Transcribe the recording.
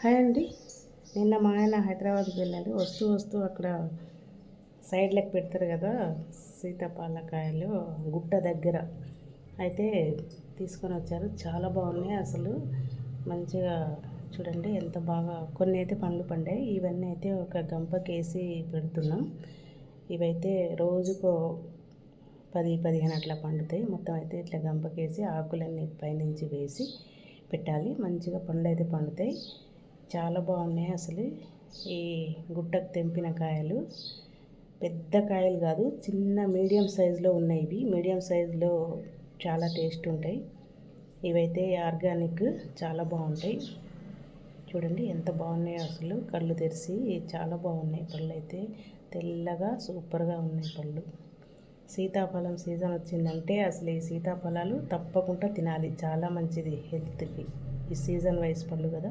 Hi అండి. నిన్న మా ఆయన హైదరాబాద్కి వెళ్ళాలి. వస్తూ వస్తూ అక్కడ సైడ్ లెక్క పెడతారు కదా సీతాఫలకాయలు గుట్ట దగ్గర. అయితే తీసుకొని వచ్చారు. చాలా బాగున్నాయి అసలు. మంచిగా చూడండి ఎంత బాగా కొన్ని అయితే పండ్లు పండాయి. ఇవన్నీ అయితే ఒక గంపకేసి పెడుతున్నాం. ఇవైతే రోజుకో పది పదిహేను అట్లా పండుతాయి. మొత్తం అయితే ఇట్లా గంపకేసి ఆకులన్నీ పైనుంచి వేసి పెట్టాలి. మంచిగా పండ్లు అయితే పండుతాయి. చాలా బాగున్నాయి అసలు. ఈ గుట్టకు తెంపిన కాయలు. పెద్ద కాయలు కాదు చిన్న మీడియం సైజులో ఉన్నాయి ఇవి. మీడియం సైజులో చాలా టేస్ట్ ఉంటాయి. ఇవైతే ఆర్గానిక్ చాలా బాగుంటాయి. చూడండి ఎంత బాగున్నాయో అసలు. కళ్ళు తెరిచి చాలా బాగున్నాయి పళ్ళు అయితే. తెల్లగా సూపర్గా ఉన్నాయి పళ్ళు. సీతాఫలం సీజన్ వచ్చిందంటే అసలు ఈ సీతాఫలాలు తప్పకుండా తినాలి. చాలా మంచిది హెల్త్కి. ఈ సీజన్ వైస్ పళ్ళు కదా.